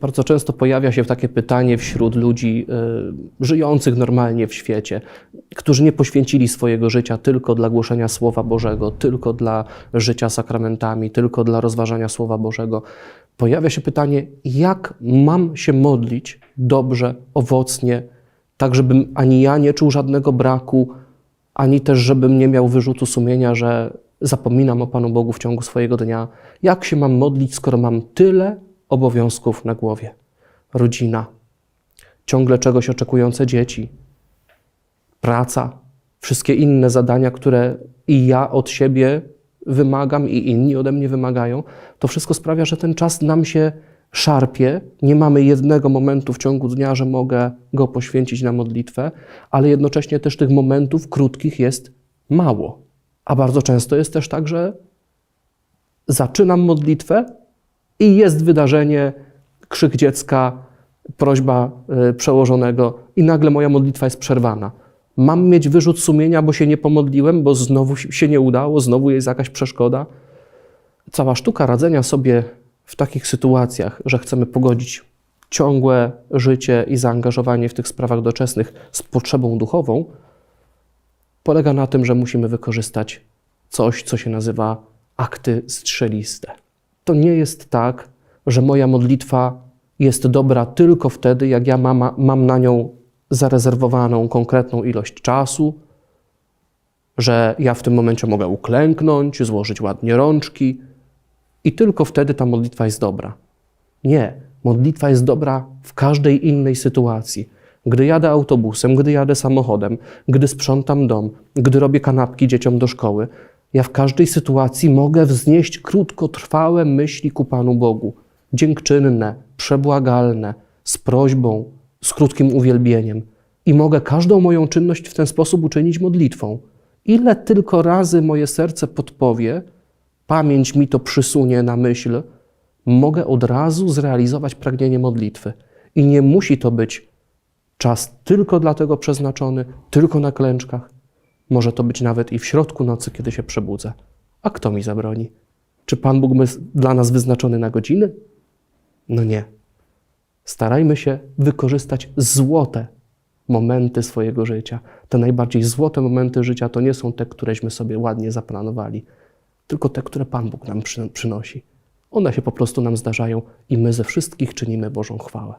bardzo często pojawia się takie pytanie wśród ludzi y, żyjących normalnie w świecie, którzy nie poświęcili swojego życia tylko dla głoszenia Słowa Bożego, tylko dla życia sakramentami, tylko dla rozważania Słowa Bożego. Pojawia się pytanie, jak mam się modlić dobrze, owocnie, tak żebym ani ja nie czuł żadnego braku, ani też żebym nie miał wyrzutu sumienia, że zapominam o Panu Bogu w ciągu swojego dnia. Jak się mam modlić, skoro mam tyle obowiązków na głowie? Rodzina, ciągle czegoś oczekujące dzieci, praca, wszystkie inne zadania, które i ja od siebie wymagam, i inni ode mnie wymagają, to wszystko sprawia, że ten czas nam się szarpie. Nie mamy jednego momentu w ciągu dnia, że mogę go poświęcić na modlitwę, ale jednocześnie też tych momentów krótkich jest mało. A bardzo często jest też tak, że zaczynam modlitwę i jest wydarzenie, krzyk dziecka, prośba y, przełożonego, i nagle moja modlitwa jest przerwana. Mam mieć wyrzut sumienia, bo się nie pomodliłem, bo znowu się nie udało, znowu jest jakaś przeszkoda. Cała sztuka radzenia sobie w takich sytuacjach, że chcemy pogodzić ciągłe życie i zaangażowanie w tych sprawach doczesnych z potrzebą duchową, polega na tym, że musimy wykorzystać coś, co się nazywa akty strzeliste. To nie jest tak, że moja modlitwa jest dobra tylko wtedy, jak ja mam, mam na nią zarezerwowaną konkretną ilość czasu, że ja w tym momencie mogę uklęknąć, złożyć ładnie rączki i tylko wtedy ta modlitwa jest dobra. Nie, modlitwa jest dobra w każdej innej sytuacji. Gdy jadę autobusem, gdy jadę samochodem, gdy sprzątam dom, gdy robię kanapki dzieciom do szkoły, ja w każdej sytuacji mogę wznieść krótkotrwałe myśli ku Panu Bogu, dziękczynne, przebłagalne, z prośbą, z krótkim uwielbieniem. I mogę każdą moją czynność w ten sposób uczynić modlitwą. Ile tylko razy moje serce podpowie, pamięć mi to przysunie na myśl, mogę od razu zrealizować pragnienie modlitwy. I nie musi to być czas tylko dla tego przeznaczony, tylko na klęczkach. Może to być nawet i w środku nocy, kiedy się przebudzę. A kto mi zabroni? Czy Pan Bóg jest dla nas wyznaczony na godziny? No nie. Starajmy się wykorzystać złote momenty swojego życia. Te najbardziej złote momenty życia to nie są te, któreśmy sobie ładnie zaplanowali, tylko te, które Pan Bóg nam przy, przynosi. One się po prostu nam zdarzają i my ze wszystkich czynimy Bożą chwałę.